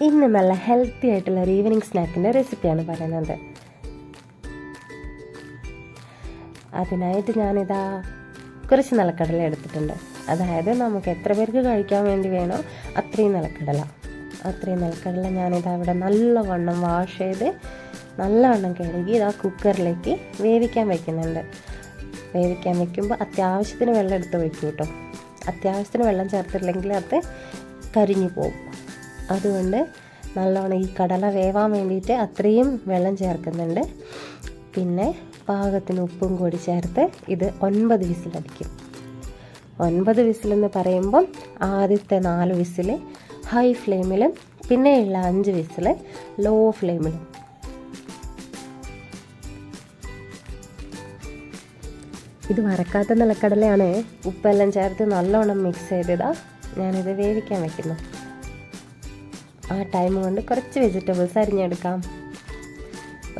ഇന്ന് നല്ല ഹെൽത്തി ആയിട്ടുള്ള ഒരു ഈവനിങ് സ്നാക്കിന്റെ റെസിപ്പിയാണ് പറയുന്നത്. അതിനായിട്ട് ഞാനിതാ കുറച്ച് നിലക്കടല എടുത്തിട്ടുണ്ട്. അതായത് നമുക്ക് എത്ര പേർക്ക് കഴിക്കാൻ വേണ്ടി വേണോ അത്രയും നിലക്കടല. അത്രയും നിലക്കടല ഞാനിതാ ഇവിടെ നല്ലവണ്ണം വാഷ് ചെയ്ത് നല്ലവണ്ണം കഴുകി ഇതാ കുക്കറിലേക്ക് വേവിക്കാൻ വയ്ക്കുന്നുണ്ട് വേവിക്കാൻ വയ്ക്കുമ്പോൾ അത്യാവശ്യത്തിന് വെള്ളം എടുത്ത് വയ്ക്കും കേട്ടോ അത്യാവശ്യത്തിന് വെള്ളം ചേർത്തില്ലെങ്കിൽ അത് കരിഞ്ഞു പോകും. അതുകൊണ്ട് നല്ലോണം ഈ കടല വേവാൻ വേണ്ടിയിട്ട് അത്രയും വെള്ളം ചേർക്കുന്നുണ്ട്. പിന്നെ പാകത്തിന് ഉപ്പും കൂടി ചേർത്ത് ഇത് ഒൻപത് വിസിലടിക്കും. ഒൻപത് വിസിലെന്ന് പറയുമ്പം ആദ്യത്തെ നാല് വിസിൽ ഹൈ ഫ്ലെയിമിലും പിന്നെയുള്ള അഞ്ച് വിസിൽ ലോ ഫ്ലെയിമിലും. ഇത് വറക്കാത്ത നിലക്കടലയാണ്. ഉപ്പെല്ലാം ചേർത്ത് നല്ലോണം മിക്സ് ചെയ്തതാണ് ഞാനിത് വേവിക്കാൻ വെക്കുന്നു. ആ ടൈം കൊണ്ട് കുറച്ച് വെജിറ്റബിൾസ് അരിഞ്ഞെടുക്കാം.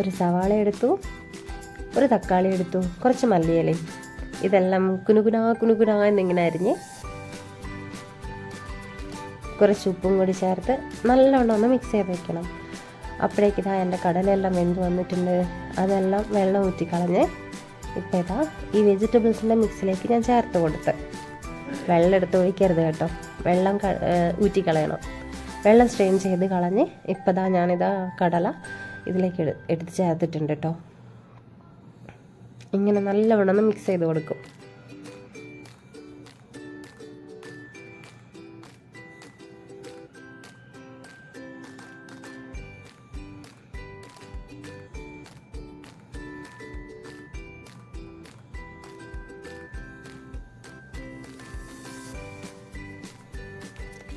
ഒരു സവാള എടുത്തു ഒരു തക്കാളി എടുത്തു കുറച്ച് മല്ലിയിലയും. ഇതെല്ലാം കുനുകുനാ കുനുകുനാ എന്നിങ്ങനെ അരിഞ്ഞ് കുറച്ച് ഉപ്പും കൂടി ചേർത്ത് നല്ലോണം ഒന്ന് മിക്സ് ചെയ്ത് വെക്കണം. അപ്പോഴേക്ക് ഇതാ എന്റെ കടലെല്ലാം വെന്ത് വന്നിട്ടുണ്ട്. അതെല്ലാം വെള്ളം ഊറ്റിക്കളഞ്ഞ് ഇപ്പോൾ ഇതാ ഈ വെജിറ്റബിൾസിന്റെ മിക്സിലേക്ക് ഞാൻ ചേർത്ത് കൊടുത്ത്. വെള്ളം എടുത്ത് ഒഴിക്കരുത് കേട്ടോ. വെള്ളം ഊറ്റിക്കളയണം. വെള്ളം സ്ട്രെയിൻ ചെയ്ത് കളഞ്ഞ് ഇപ്പോൾ ദാ ഞാനിതാ കടല ഇതിലേക്ക് എടു എടുത്ത് ചേർത്തിട്ടുണ്ട് കേട്ടോ ഇങ്ങനെ നല്ലവണ്ണം മിക്സ് ചെയ്ത് കൊടുക്കും.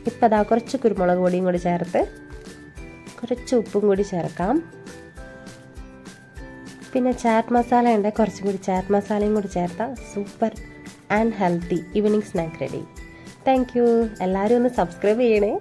ഇപ്പം അതാ കുറച്ച് കുരുമുളക് പൊടിയും കൂടി ചേർത്ത് കുറച്ച് ഉപ്പും കൂടി ചേർക്കാം. പിന്നെ ചാറ്റ് മസാല ഉണ്ട് കുറച്ചും കൂടി ചാറ്റ് മസാലയും കൂടി ചേർത്താൽ super and healthy evening snack ready. Thank you. എല്ലാവരും ഒന്ന് സബ്സ്ക്രൈബ് ചെയ്യണേ.